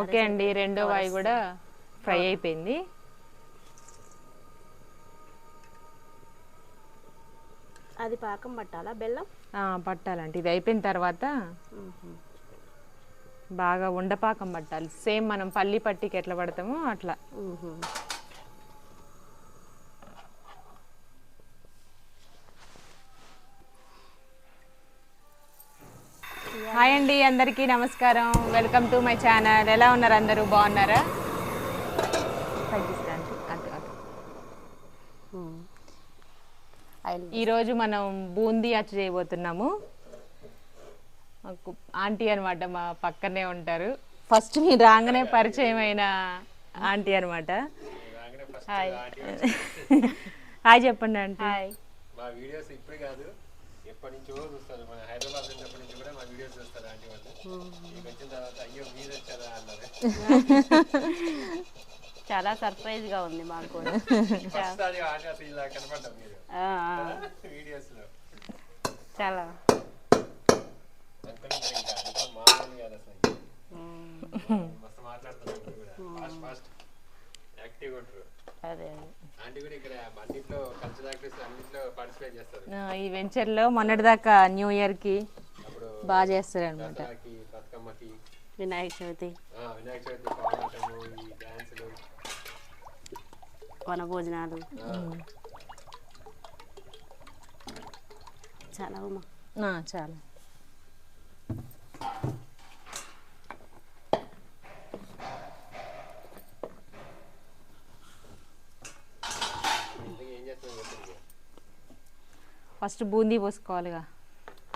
Okay అండి రెండో వాయి కూడా ఫ్రై అయిపోయింది. అది పాకం పట్టాలా? బెల్లం? పట్టాలంటే ఇది అయిపోయిన తర్వాత బాగా ఉండపాకం పట్టాలి. సేమ్ మనం పల్లి పట్టికి ఎట్లా పడతామో అట్లా. హాయ్ అండి అందరికీ నమస్కారం. Welcome to my channel. ఎలా ఉన్నారు అందరూ? బాగున్నారా? అటు అటు ఆయిల్ ఈరోజు మనం బూందీ అచ్చు చేయబోతున్నాము. ఆంటీ అనమాట మా పక్కనే ఉంటారు. ఫస్ట్ మీరు రాగానే పరిచయం అయిన ఆంటీ అనమాట హాయ్ హాయ్ చెప్పండి ఆంటీ. హాయ్ మా వీడియోస్ ఇప్పుడు కాదు ఎప్పటి నుంచో చూస్తారు. మన హైదరాబాద్ చాలా సర్ప్రైజ్గా ఉంది మాకు కూడా. చాలా. అదే ఆ, ఈ వెంచర్లో మొన్నటిదాకా న్యూ ఇయర్కి బాగా చేస్తారు అనమాట దసరాకి బతుకమ్మకి. వినాయక చవితి. వన భోజనాలు చాలా ఉమా చాలా. ఫస్ట్ బూందీ పోసుకోవాలిగా.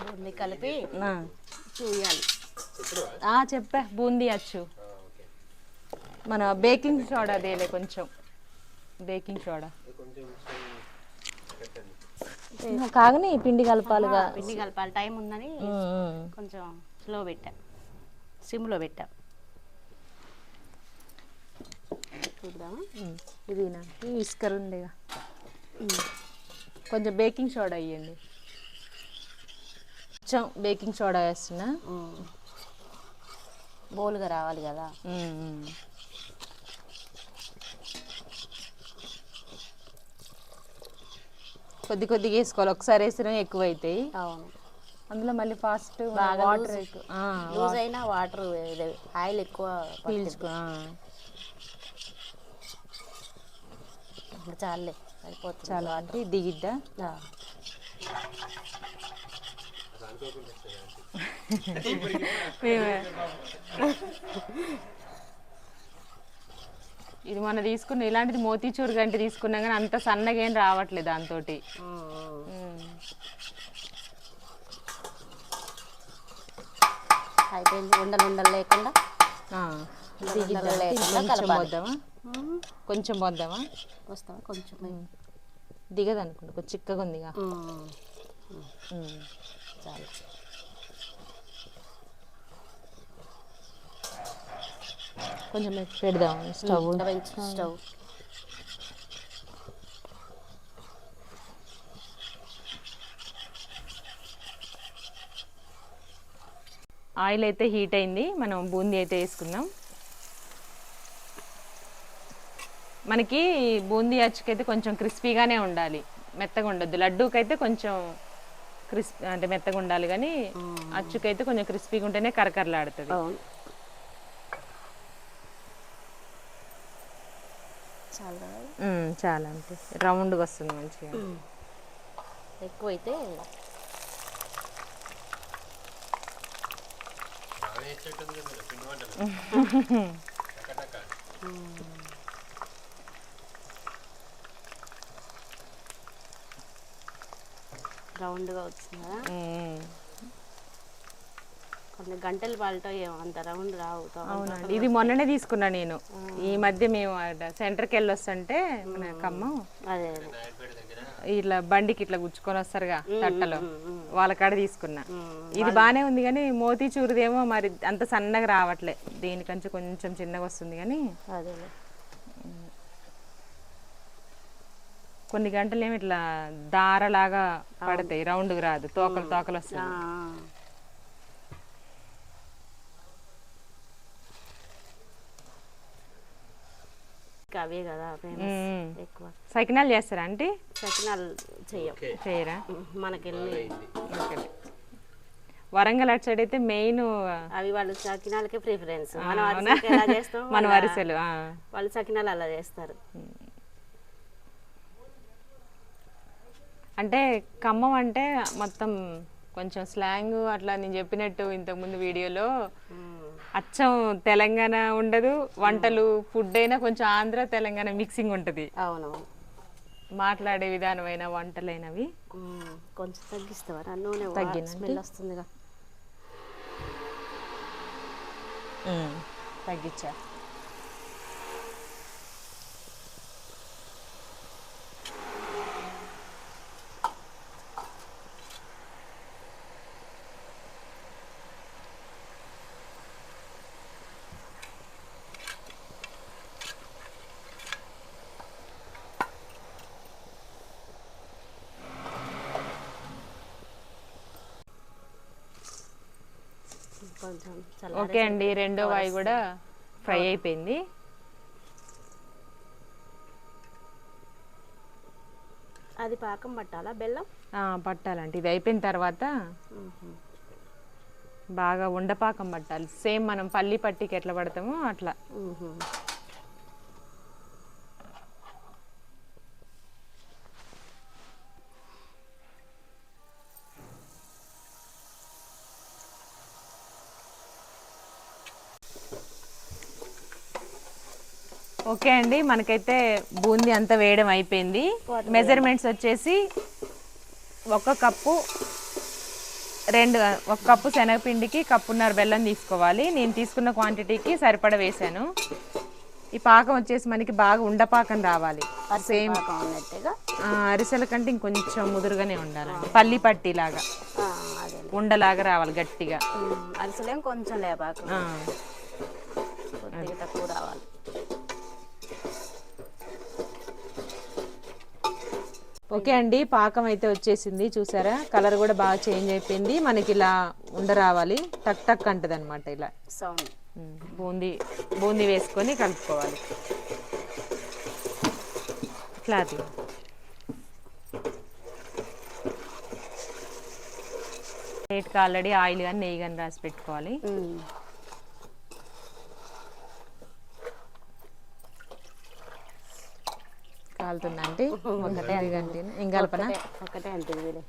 బూందీ కలిపి ఆ. చూయాలి. ఇప్పుడు ఆ, చెప్పా బూందీ అచ్చు. ఓకే. మన బేకింగ్ సోడా దేలే కొంచెం. Baking soda. కాగని పిండి కలపాలిగా. పిండి కలపాలి. టైం ఉందని. కొంచెం స్లో పెట్టా. సిమ్లో పెట్టా. చూద్దామా? ఇదినా ఈ ఇస్కర్ ఉండేగా కొంచెం బేకింగ్ సోడా వేయండి కొంచెం బేకింగ్ సోడా వేస్తున్నా. బోలుగా రావాలి కదా. కొద్ది కొద్దిగా వేసుకోవాలి ఒకసారి వేసినా ఎక్కువ అవుతాయి అవును అందులో మళ్ళీ ఫాస్ట్ బాగా వాటర్ లూజ్ లూజ్ అయినా వాటర్ ఆయిల్ ఎక్కువ. పీల్చుకో. ఇప్పుడు చాలే అయిపోతుంది చాలా అంటే దిగిద్దా. ఇది మొన్న తీసుకున్న ఇలాంటిది మోతీచూర్ గంటి తీసుకున్నా కానీ అంత సన్నగా ఏం రావట్లేదు దాంతో. అయిపోయింది. ఉండలు ఉండలు లేకుండా కొంచెం. పోద్దామా. కొంచెం పోద్దామా వస్తావా? కొంచెం. దిగదు అనుకుంటా కొంచెం చిక్కగా ఉందిగా. చాలు కొంచెం పెడదాం స్టవ్ స్టవ్ ఆయిల్ అయితే హీట్ అయింది మనం బూందీ అయితే వేసుకుందాం. మనకి బూందీ అచ్చుకైతే కొంచెం క్రిస్పీగానే ఉండాలి మెత్తగా ఉండొద్దు. లడ్డూకైతే కొంచెం క్రిస్పీ అంటే మెత్తగా ఉండాలి కానీ అచ్చుకైతే కొంచెం క్రిస్పీగా ఉంటేనే కరకరలాడుతుంది. చాలు అంటే రౌండ్గా వస్తుంది మంచిగా. ఎక్కువైతే బాగా ఇచ్చేట్టుంది కదా పిండి వంటలు టక రౌండ్గా వచ్చింది కదా. కొన్ని గంటలు పాలతో ఏమో అంత రౌండ్ రావు అవునండి. ఇది మొన్ననే తీసుకున్నా నేను. ఈ మధ్య మేము సెంటర్కి వెళ్ళి వస్తుంటే మన ఖమ్మం అదే ఇట్లా బండికి ఇట్లా గుచ్చుకొని వస్తారుగా తట్టలో. వాళ్ళ కాడ తీసుకున్నా. ఇది బాగానే ఉంది కానీ మోతీ చూరుదేమో మరి అంత సన్నగా రావట్లే. దీనికంటే కొంచెం చిన్నగా వస్తుంది కానీ అదే. కొన్ని గంటలు ఏమి ఇట్లా దారలాగా పడతాయి రౌండ్ రాదు తోకలు తోకలు వస్తాయి. అవే కదా ఎక్కువ. సకినాలు చేస్తారా అంటే సకినాలు చెయ్యం. చేయరా? మనకెళ్ళి. వరంగల్ అటు సైడ్ అయితే మెయిన్ అవి వాళ్ళు సకినాలకే ప్రిఫరెన్స్. మన వరిసెలు వాళ్ళు సకినాలు అలా చేస్తారు. అంటే ఖమ్మం అంటే మొత్తం కొంచెం స్లాంగ్ అట్లా నేను చెప్పినట్టు ఇంతకుముందు వీడియోలో. అచ్చం తెలంగాణ ఉండదు వంటలు ఫుడ్ అయినా కొంచెం ఆంధ్ర తెలంగాణ మిక్సింగ్ ఉంటుంది. అవును మాట్లాడే విధానమైన వంటలైనవి. కొంచెం తగ్గిస్తావా? నూనె తగ్గినా స్మెల్ వస్తుందిగా. తగ్గించా. కొంచెం ఓకే అండి రెండో వాయి కూడా ఫ్రై అయిపోయింది. అది పాకం పట్టాలా బెల్లం? ఆ, పట్టాలంటే ఇది అయిపోయిన తర్వాత బాగా ఉండపాకం పట్టాలి. సేమ్ మనం పల్లి పట్టికి ఎట్లా పడతామో అట్లా. ఓకే అండి మనకైతే బూందీ అంతా వేయడం అయిపోయింది. మెజర్మెంట్స్ వచ్చేసి ఒక కప్పు రెండు ఒక కప్పు శనగపిండికి కప్పున్నర బెల్లం తీసుకోవాలి. నేను తీసుకున్న క్వాంటిటీకి సరిపడ వేసాను ఈ పాకం వచ్చేసి మనకి బాగా ఉండపాకం రావాలి. సేమ్ అరిసెల కంటే ఇంకొంచెం ముదురుగానే ఉండాలండి. పల్లి పట్టిలాగా. ఉండలాగా రావాలి గట్టిగా. అరిసెలేం కొంచెం లేపాకం. తక్కువ రావాలి. ఓకే అండి పాకం అయితే వచ్చేసింది చూసారా? కలర్ కూడా బాగా చేంజ్ అయిపోయింది. మనకి ఇలా ఉండ రావాలి. టక్ టక్ అంటది అనమాట ఇలా. సౌండ్. బూందీ బూందీ వేసుకొని కలుపుకోవాలి. అది. ప్లేట్కి ఆల్రెడీ ఆయిల్ కానీ నెయ్యి కానీ రాసి పెట్టుకోవాలి. కాలుతుందా అంటే ఒకటే గంటే ఇంకల్పన ఒకటే అంటుంది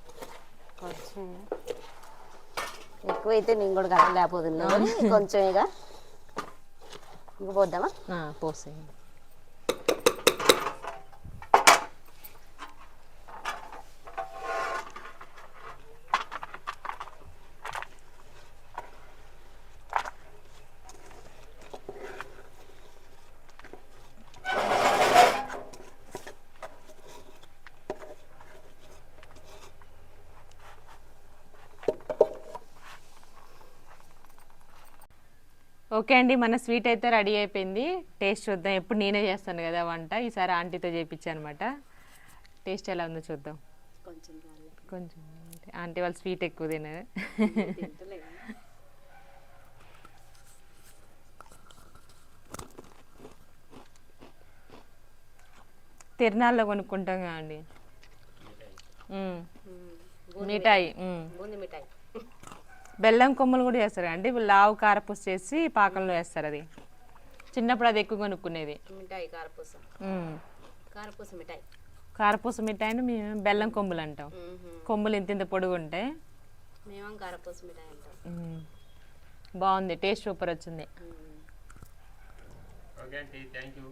కొంచెం ఎక్కువైతే నేను కూడా కలగలేకపోతున్నా కానీ కొంచెం ఇక. ఇంక పోద్దామా? పోసేయండి. ఓకే అండి మన స్వీట్ అయితే రెడీ అయిపోయింది. టేస్ట్ చూద్దాం. ఎప్పుడు నేనే చేస్తాను కదా వంట. ఈసారి ఆంటీతో చేయించాను అనమాట టేస్ట్ ఎలా ఉందో చూద్దాం. కొంచెం కొంచెం ఆంటీ వాళ్ళు స్వీట్ ఎక్కువ తినరు. తిరునాళ్ళలో కొనుక్కుంటాం కదండి. మిఠాయి. మిఠాయి. బెల్లం కొమ్మలు కూడా చేస్తారు అంటే లావు కారపూస చేసి పాకంలో వేస్తారు అది. చిన్నప్పుడు అది ఎక్కువ కొనుక్కునేది. మిఠాయి కారపూస. కారపూస మిఠాయి. కారపూస మిఠాయిని మేము బెల్లం కొమ్ములు అంటాం. కొమ్ములు ఇంత ఇంత పొడుగు ఉంటాయి మేమేం కారపూస మిఠాయి అంటాం. బాగుంది టేస్ట్ సూపర్ వచ్చింది. Okay thank you.